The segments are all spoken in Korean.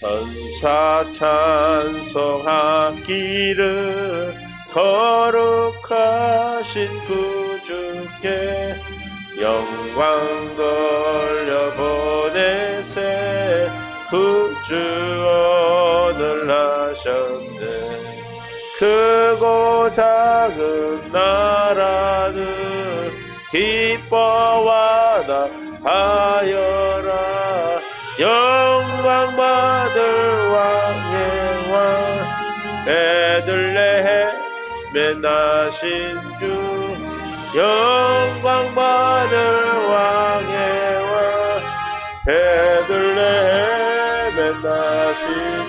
천사 찬송하기를 거룩하신 구주께 영광 돌려 보내세 구주원을 하셨네. 크 고 작은 나라는 기뻐와다 하여라. 영광 받을 왕의 왕 베들레헴에 나신 주. 영광 받을 왕의 왕 베들레헴에 나신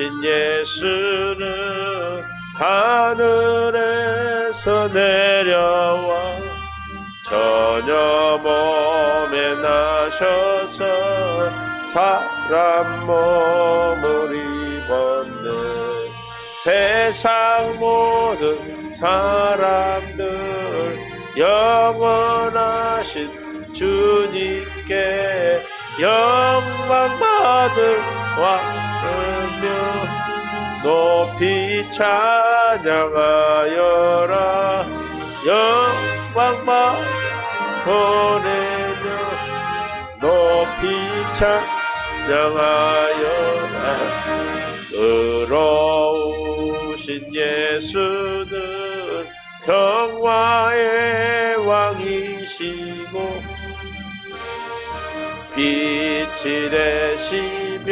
신 예수는 하늘에서 내려와 전혀 몸에 나셔서 사람 몸을 입었네. 세상 모든 사람들 영원하신 주님께 영광 받을 왕 으며 높이 찬양하여라. 영광 받 보내며 높이 찬양하여라. 의로우신 예수는 평화의 왕이시고 빛이 되시며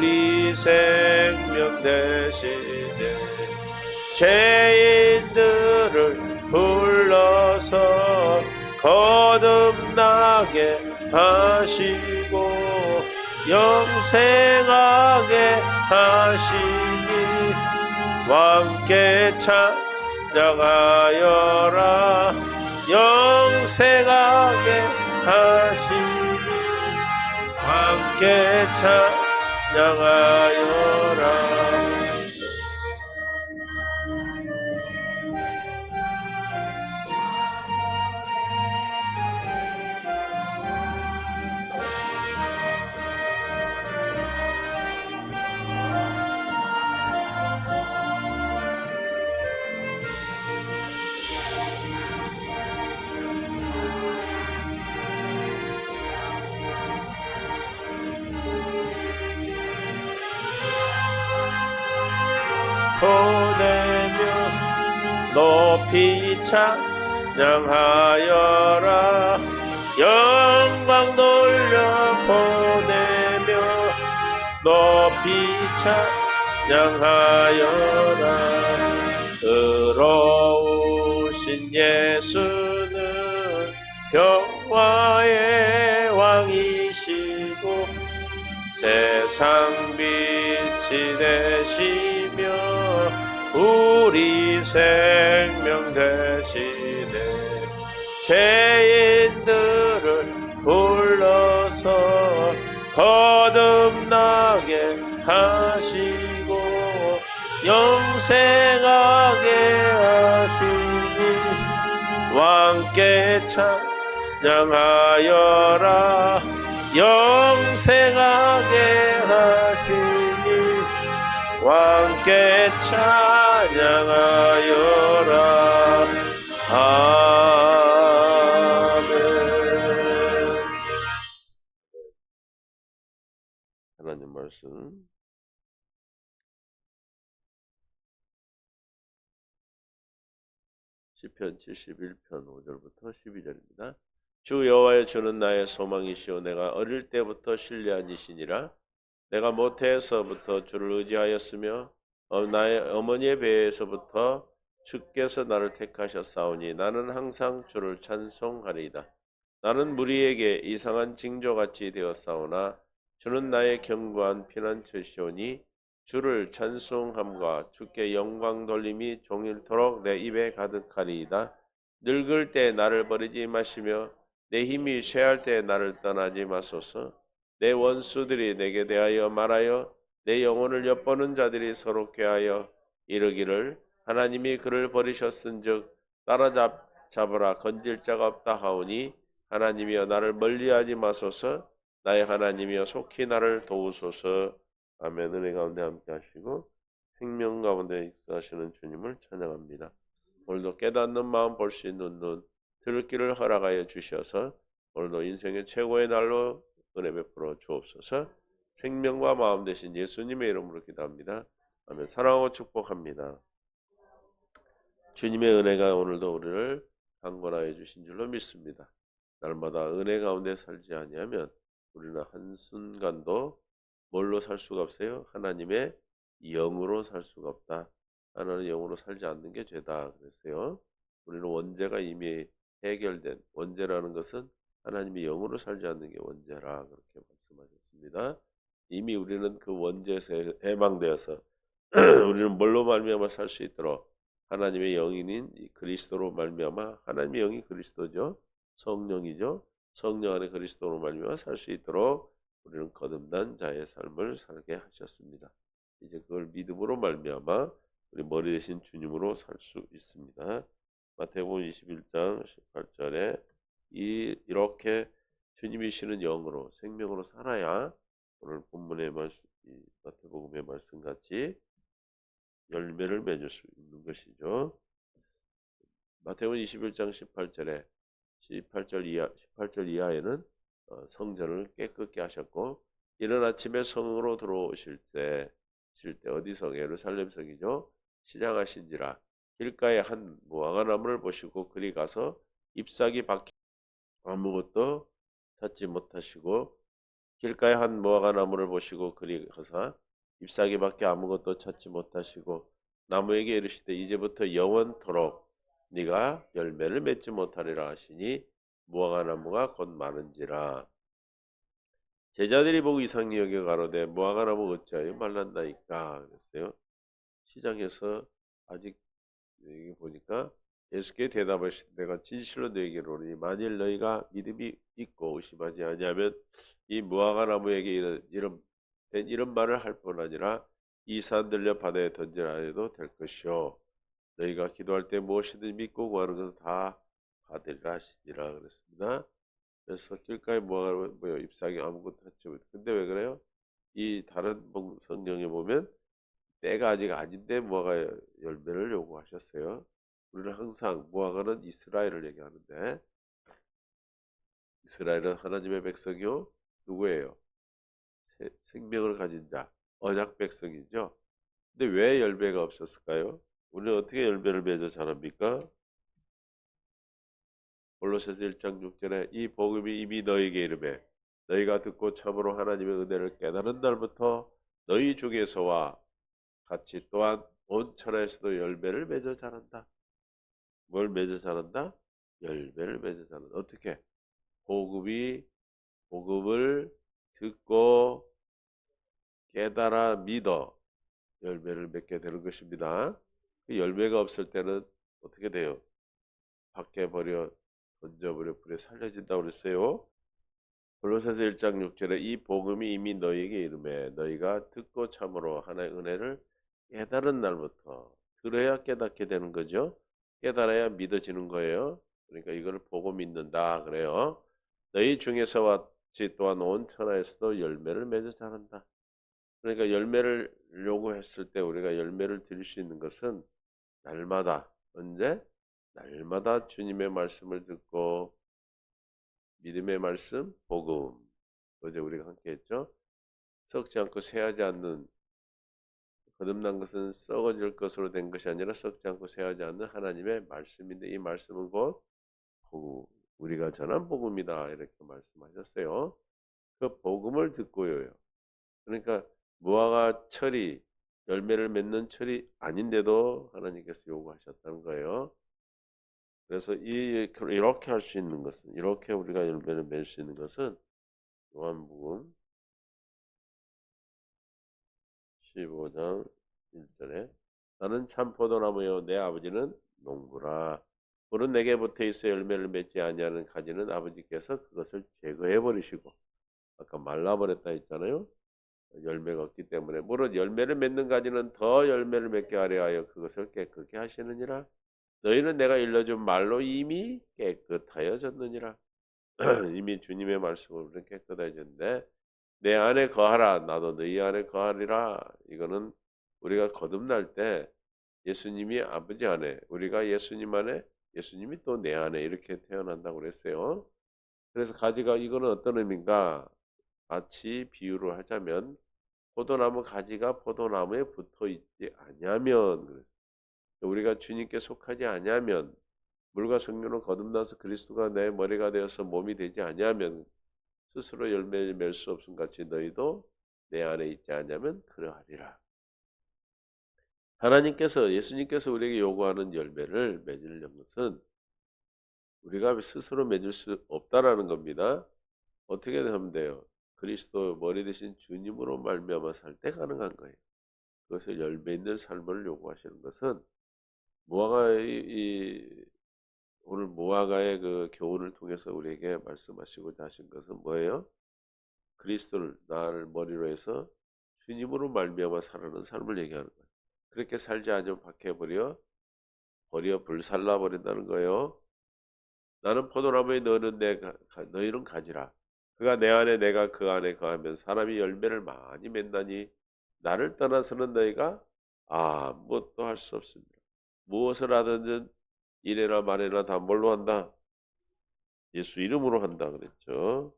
우리 생명 되시네 죄인들을 불러서 거듭나게 하시고 영생하게 하시니 왕께 찬양하여라. 영생하게 하시니 함께 찬 양 높이 찬양하여라. 영광 돌려 보내며 높이 찬양하여라. 의로우신 예수는 평화의 왕이시고 세상 빛이 되시며 우리 생명 되시네 죄인들을 불러서 거듭나게 하시고 영생하게 하시니 왕께 찬양하여라. 영생하게 하시니 왕께 찬양하여라. 아멘. 하나님 말씀. 시편 71편 5절부터 12절입니다. 주 여호와여 주는 나의 소망이시오. 내가 어릴 때부터 신뢰한 이시니라 내가 모태에서부터 주를 의지하였으며 어, 나의 어머니의 배에서부터 주께서 나를 택하셨사오니 나는 항상 주를 찬송하리이다. 나는 무리에게 이상한 징조같이 되었사오나 주는 나의 견고한 피난처시오니 주를 찬송함과 주께 영광 돌림이 종일토록 내 입에 가득하리이다. 늙을 때 나를 버리지 마시며 내 힘이 쇠할 때 나를 떠나지 마소서. 내 원수들이 내게 대하여 말하여 내 영혼을 엿보는 자들이 서로 꾀하여 이르기를 하나님이 그를 버리셨은즉 따라잡 잡으라 건질 자가 없다 하오니 하나님이여 나를 멀리하지 마소서. 나의 하나님이여 속히 나를 도우소서. 아멘. 은혜 가운데 함께 하시고 생명 가운데 익사하시는 주님을 찬양합니다. 오늘도 깨닫는 마음 볼 수 있는 눈 들을 길을 허락하여 주셔서 오늘도 인생의 최고의 날로 은혜 베풀어 주옵소서 생명과 마음 되신 예수님의 이름으로 기도합니다 아멘 사랑하고 축복합니다 주님의 은혜가 오늘도 우리를 강건하여 주신 줄로 믿습니다 날마다 은혜 가운데 살지 아니하면 우리는 한순간도 뭘로 살 수가 없어요? 하나님의 영으로 살 수가 없다. 하나는 영으로 살지 않는 게 죄다 그랬어요. 우리는 원죄가 이미 해결된 원죄라는 것은 하나님이 영으로 살지 않는 게 원죄라 그렇게 말씀하셨습니다. 이미 우리는 그 원죄에서 해방되어서 우리는 뭘로 말미암아 살 수 있도록 하나님의 영인인 이 그리스도로 말미암아 하나님의 영이 그리스도죠. 성령이죠. 성령 안에 그리스도로 말미암아 살 수 있도록 우리는 거듭난 자의 삶을 살게 하셨습니다. 이제 그걸 믿음으로 말미암아 우리 머리 대신 주님으로 살 수 있습니다. 마태복음 21장 18절에 이 이렇게 주님이시는 영으로 생명으로 살아야 오늘 본문의 말씀, 이 마태복음의 말씀 같이 열매를 맺을 수 있는 것이죠. 마태복음 21장 18절에 18절 이하 18절 이하에는 어, 성전을 깨끗게 하셨고 이른 아침에 성으로 들어오실 때, 쉴때 어디서 예루살렘 성이죠. 시장하신지라 길가에 한 무화과 나무를 보시고 그리 가서 잎사귀 밖에 아무것도 찾지 못하시고 길가에 한 무화과 나무를 보시고 그리 가서 잎사귀밖에 아무것도 찾지 못하시고 나무에게 이르시되 이제부터 영원토록 네가 열매를 맺지 못하리라 하시니 무화과 나무가 곧 많은지라 제자들이 보고 이상히 여겨 가로되 무화과 나무 어찌하여 말란다이까 그랬어요. 시장에서 아직 여기 보니까 예수께 대답하실 때가 진실로 너에게로 오니 만일 너희가 믿음이 있고 의심하지 아니하면 이 무화과 나무에게 이런 이런 이런 말을 할 뿐 아니라 이 산 들려 바다에 던지라 해도 될 것이요 너희가 기도할 때 무엇이든 믿고 구하는 것은 다 받으리라 하시니라 그랬습니다. 그래서 길가에 무화과 뭐요 잎사귀 아무것도 하지 못. 근데 왜 그래요? 이 다른 성경에 보면 때가 아직 아닌데 무화과 열매를 요구하셨어요. 우리는 항상 무화과는 이스라엘을 얘기하는데 이스라엘은 하나님의 백성이요 누구예요? 생명을 가진 자 언약 백성이죠. 근데 왜 열매가 없었을까요? 우리는 어떻게 열매를 맺어 자랍니까? 골로새서 1장 6절에 이 복음이 이미 너에게 이름에 너희가 듣고 참으로 하나님의 은혜를 깨달은 날부터 너희 중에서와 같이 또한 온 천하에서도 열매를 맺어 자란다. 뭘 맺어 자란다? 열매를 맺어 자란다. 어떻게? 복음이 복음을 듣고 깨달아 믿어 열매를 맺게 되는 것입니다. 그 열매가 없을 때는 어떻게 돼요? 밖에 버려 던져버려 불에 살려진다고 그랬어요. 골로새서 1장 6절에 이 복음이 이미 너희에게 이름에 너희가 듣고 참으로 하나의 은혜를 깨달은 날부터 들어야 깨닫게 되는 거죠. 깨달아야 믿어지는 거예요. 그러니까 이거를 보고 믿는다 그래요. 너희 중에서와 같이 또한 온 천하에서도 열매를 맺어 자란다. 그러니까 열매를 요구했을 때 우리가 열매를 드릴 수 있는 것은 날마다 언제? 날마다 주님의 말씀을 듣고 믿음의 말씀, 복음. 어제 우리가 함께 했죠. 썩지 않고 새하지 않는 거듭난 것은 썩어질 것으로 된 것이 아니라 썩지 않고 새하지 않는 하나님의 말씀인데 이 말씀은 곧 우리가 전한 복음이다 이렇게 말씀하셨어요. 그 복음을 듣고요. 그러니까 무화과 철이 열매를 맺는 철이 아닌데도 하나님께서 요구하셨다는 거예요. 그래서 이 이렇게 할 수 있는 것은 이렇게 우리가 열매를 맺을 수 있는 것은 요한복음 15장 1절에 나는 참 포도나무요 내 아버지는 농부라. 물은 내게 붙어 있어 열매를 맺지 아니하는 가지는 아버지께서 그것을 제거해 버리시고 아까 말라 버렸다 했잖아요. 열매가 없기 때문에. 물은 열매를 맺는 가지는 더 열매를 맺게 하려 하여 그것을 깨끗게 하시느니라. 너희는 내가 일러준 말로 이미 깨끗하여졌느니라. 이미 주님의 말씀으로 깨끗해졌는데 내 안에 거하라 나도 너희 안에 거하리라 이거는 우리가 거듭날 때 예수님이 아버지 안에 우리가 예수님 안에 예수님이 또 내 안에 이렇게 태어난다고 그랬어요. 그래서 가지가 이거는 어떤 의미인가? 마치 비유를 하자면 포도나무 가지가 포도나무에 붙어 있지 그랬어요. 우리가 주님께 속하지 아니하면 물과 성령으로 거듭나서 그리스도가 내 머리가 되어서 몸이 되지 아니하면 스스로 열매를 맺을 수 없음 같이 너희도 내 안에 있지 않냐면 그러하리라. 하나님께서 예수님께서 우리에게 요구하는 열매를 맺으려는 것은 우리가 스스로 맺을 수 없다라는 겁니다. 어떻게 하면 돼요? 그리스도 머리 대신 주님으로 말미암아 살 때 가능한 거예요. 그것을 열매 있는 삶을 요구하시는 것은 무화과의 이 오늘 무화과의 그 교훈을 통해서 우리에게 말씀하시고자 하신 것은 뭐예요? 그리스도를 나를 머리로 해서 주님으로 말미암아 살아는 삶을 얘기하는 거예요. 그렇게 살지 않으면 박해버려 버려 불살라 버린다는 거예요. 나는 포도나무에 너는 내 너희는 가지라. 그가 내 안에 내가 그 안에 거하면 사람이 열매를 많이 맺나니 나를 떠나서는 너희가 아무것도 할 수 없습니다. 무엇을 하든지 이래나 말해나 다 뭘로 한다? 예수 이름으로 한다 그랬죠.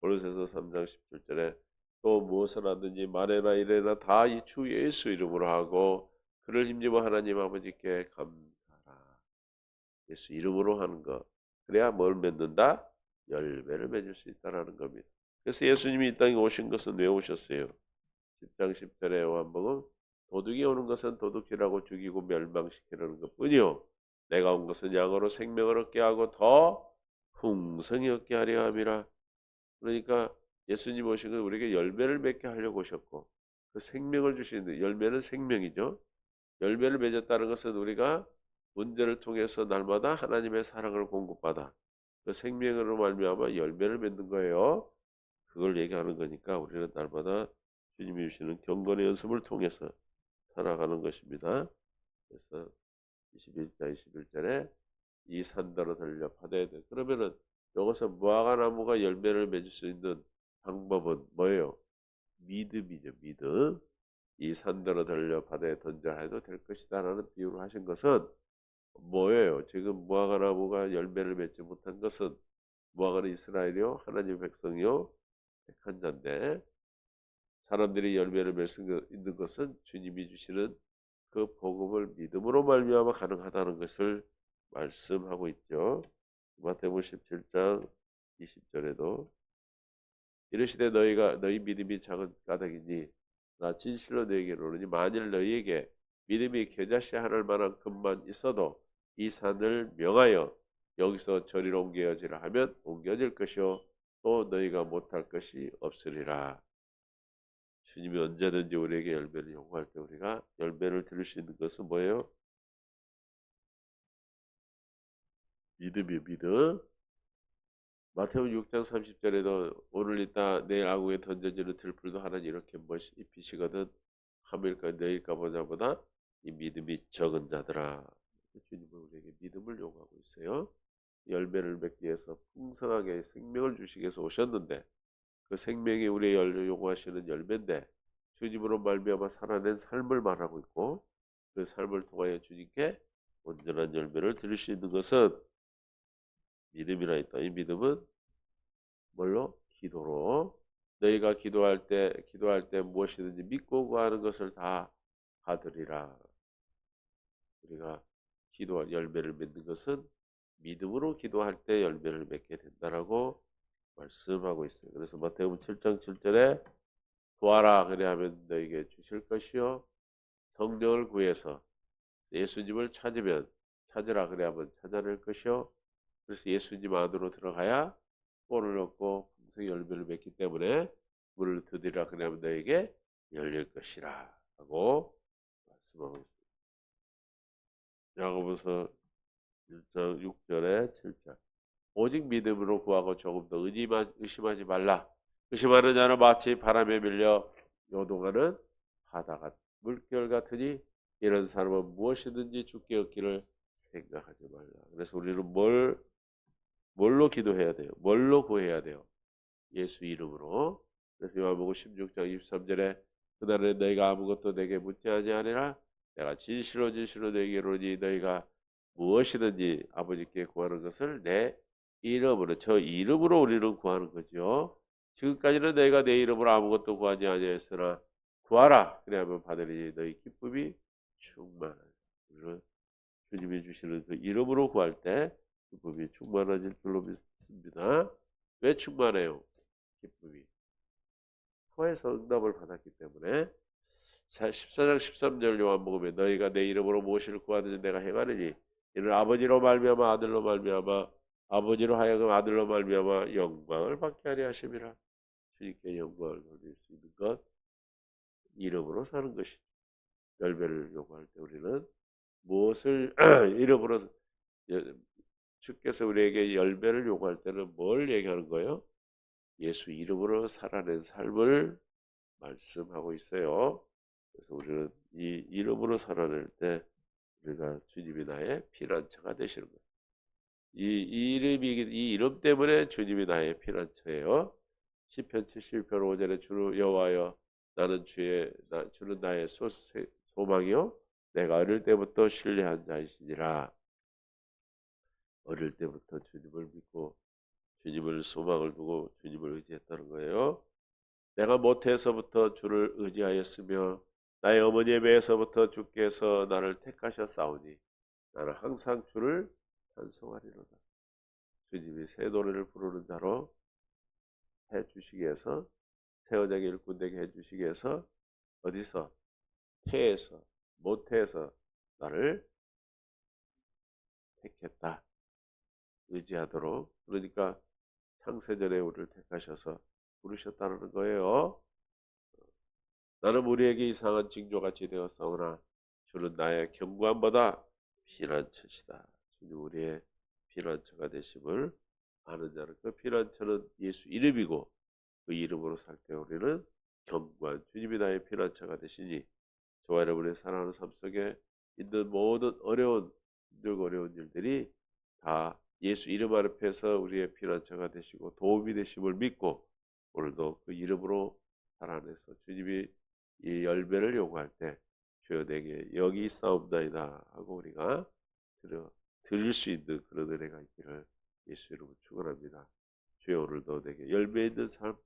고린도서 3장 17절에 또 무엇을 하든지 말해나 이래나 다이주 예수 이름으로 하고 그를 힘입어 하나님 아버지께 감사라. 예수 이름으로 하는 것. 그래야 뭘 맺는다? 열매를 맺을 수 있다라는 겁니다. 그래서 예수님이 이 땅에 오신 것은 왜 오셨어요? 10장 10절에 요한복음 도둑이 오는 것은 도둑질하고 죽이고 멸망시키려는 것뿐이요. 내가 온 것은 양으로 생명을 얻게 하고 더 풍성히 얻게 하려 함이라. 그러니까 예수님 오신 건 우리에게 열매를 맺게 하려고 오셨고 그 생명을 주시는데 열매는 생명이죠. 열매를 맺었다는 것은 우리가 문제를 통해서 날마다 하나님의 사랑을 공급받아 그 생명으로 말미암아 열매를 맺는 거예요. 그걸 얘기하는 거니까 우리는 날마다 주님이 주시는 경건의 연습을 통해서 살아가는 것입니다. 그래서 21장 21절에 이 산더러 들려 받아야 돼. 그러면은 여기서 무화과 나무가 열매를 맺을 수 있는 방법은 뭐예요? 믿음이죠. 믿음. 이 산더러 들려 바다에 던져 해도 될 것이다 라는 비유를 하신 것은 뭐예요? 지금 무화과 나무가 열매를 맺지 못한 것은 무화과는 이스라엘이요 하나님 백성이요 택한 자인데 사람들이 열매를 맺을 수 있는 것은 주님이 주시는 그 복음을 믿음으로 말미암아 가능하다는 것을 말씀하고 있죠. 마태복음 17장 20절에도 이르시되 너희가 너희 믿음이 작은 까닭이니 나 진실로 너희에게 이르노니 만일 너희에게 믿음이 겨자씨 하늘 만한 금만 있어도 이 산을 명하여 여기서 저리로 옮겨지라 하면 옮겨질 것이요 또 너희가 못할 것이 없으리라. 주님이 언제든지 우리에게 열매를 요구할 때 우리가 열매를 들을 수 있는 것은 뭐예요? 믿음이 믿음. 마태복음 6장 30절에도 오늘 있다 내일 아궁에 던져지는 들풀도 하나님 이렇게 멋 입히시거든 하밀까 내일까 보자보다 이 믿음이 적은 자들아 주님은 우리에게 믿음을 요구하고 있어요. 열매를 맺기 위해서 풍성하게 생명을 주시기 위해서 오셨는데 그 생명이 우리의 열 요구하시는 열매인데 주님으로 말미암아 살아낸 삶을 말하고 있고 그 삶을 통하여 주님께 온전한 열매를 드릴 수 있는 것은 믿음이라 했다. 이 믿음은 뭘로? 기도로 너희가 기도할 때 기도할 때 무엇이든지 믿고 구하는 것을 다 받으리라. 우리가 기도 열매를 맺는 것은 믿음으로 기도할 때 열매를 맺게 된다라고 말씀하고 있어요. 그래서 마태복음 7장 7절에 구하라 그래 하면 너에게 주실 것이요 성령을 구해서 예수님을 찾으면 찾으라 그래 하면 찾아낼 것이요 그래서 예수님 안으로 들어가야 꼴을 얻고 풍성히 열매를 맺기 때문에 문을 두드리라 그래 하면 너에게 열릴 것이라 하고 말씀하고 있습니다. 야고보서 1장 6절에 7절 오직 믿음으로 구하고 조금 더 의심하- 의심하지 말라. 의심하는 자는 마치 바람에 밀려 요동하는 바다가 물결 같으니 이런 사람은 무엇이든지 죽게 얻기를 생각하지 말라. 그래서 우리는 뭘 뭘로 기도해야 돼요? 뭘로 구해야 돼요? 예수 이름으로. 그래서 요한복음 16장 23절에 그날에 너희가 아무것도 내게 묻지 아니하리라 내가 진실로 진실로 너희에게 이르노니 너희가 무엇이든지 아버지께 구하는 것을 내 이름으로 저 이름으로 우리는 구하는 거죠. 지금까지는 너희가 내 이름으로 아무것도 구하지 아니하였으나 구하라 그래야만 받으리니 너희 기쁨이 충만하다. 우리는 주님이 주시는 그 이름으로 구할 때 기쁨이 충만해질 줄로 믿습니다. 왜 충만해요? 기쁨이 코에서 응답을 받았기 때문에 14장 13절 요한복음에 너희가 내 이름으로 무엇을 구하든지 내가 행하느니 이는 아버지로 말미암아 아들로 말미암아 아버지로 하여금 아들로 말미암아 영광을 받게 하려 하심이라 주님께 영광을 돌릴 수 있는 것 이름으로 사는 것이 열매를 요구할 때 우리는 무엇을 이름으로 여- 주께서 우리에게 열매를 요구할 때는 뭘 얘기하는 거예요? 예수 이름으로 살아낸 삶을 말씀하고 있어요. 그래서 우리는 이 이름으로 살아낼 때 우리가 주님이 나의 피난처가 되시는 거예요. 이, 이 이름이 이 이름 때문에 주님이 나의 피난처예요. 시편 71편 5절에 주 여호와여 나는 주의 나, 주는 나의 소, 소망이요 내가 어릴 때부터 신뢰한 자이시니라. 어릴 때부터 주님을 믿고 주님을 소망을 두고 주님을 의지했다는 거예요. 내가 모태에서부터 주를 의지하였으며 나의 어머니의 배에서부터 주께서 나를 택하셨사오니 나는 항상 주를 찬송하리로다. 주님이 새 노래를 부르는 자로 해 주시기 위해서 태어나게 일꾼되게 해 주시기 위해서 어디서 태에서 모태에서 나를 택했다. 의지하도록 그러니까 창세전에 우리를 택하셔서 부르셨다는 거예요. 나는 우리에게 이상한 징조같이 되었사오나 주는 나의 경관보다 피난 처시다. 주님 우리의 피난처가 되심을 아는 자는 그 피난처는 예수 이름이고 그 이름으로 살 때 우리는 경관 주님이 나의 피난처가 되시니 저와 여러분의 사랑하는 삶 속에 있는 모든 어려운 힘들고 어려운 일들이 다 예수 이름 앞에서 우리의 피난처가 되시고 도움이 되심을 믿고 오늘도 그 이름으로 살아내서 주님이 이 열매를 요구할 때 주여 내게 여기 있사옵나이다 하고 우리가 드려, 드릴 수 있는 그런 은혜가 있기를 예수 이름으로 축원합니다. 주여 오늘도 내게 열매 있는 삶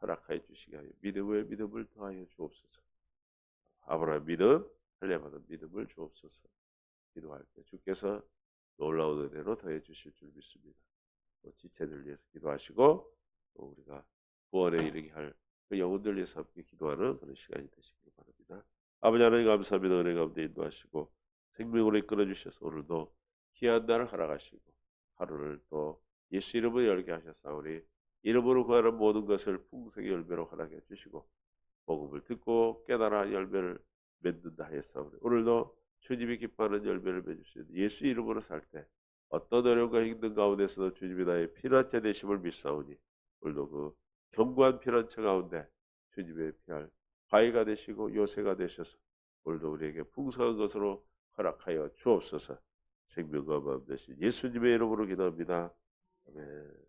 허락하여 주시기 하여 믿음의 믿음을 더하여 주옵소서. 아브라함 믿음, 할례받은 믿음을 주옵소서. 기도할 때 주께서 놀라운 은혜로 더해 주실 줄 믿습니다. 또 지체들 위해서 기도하시고 또 우리가 구원에 이르게 할 그 영혼들 위해서 함께 기도하는 그런 시간이 되시길 바랍니다. 아버지 하나님 감사합니다. 은혜 가운데 인도하시고 생명으로 이끌어 주셔서 오늘도 귀한 날을 허락하시고 하루를 또 예수 이름으로 열게 하셨사오니 이름으로 구하는 모든 것을 풍성히 열매로 허락해 주시고 복음을 듣고 깨달아 열매를 맺는다 하였사오니 오늘도 주님이 기뻐하는 열매를 맺으시는 예수 이름으로 살 때 어떤 어려움과 힘든 가운데서도 주님이 나의 피난처 되심을 믿사오니 오늘도 그 견고한 피난처 가운데 주님의 피할 바위가 되시고 요새가 되셔서 오늘도 우리에게 풍성한 것으로 허락하여 주옵소서 생명과 마음 되신 예수님의 이름으로 기도합니다. 아멘.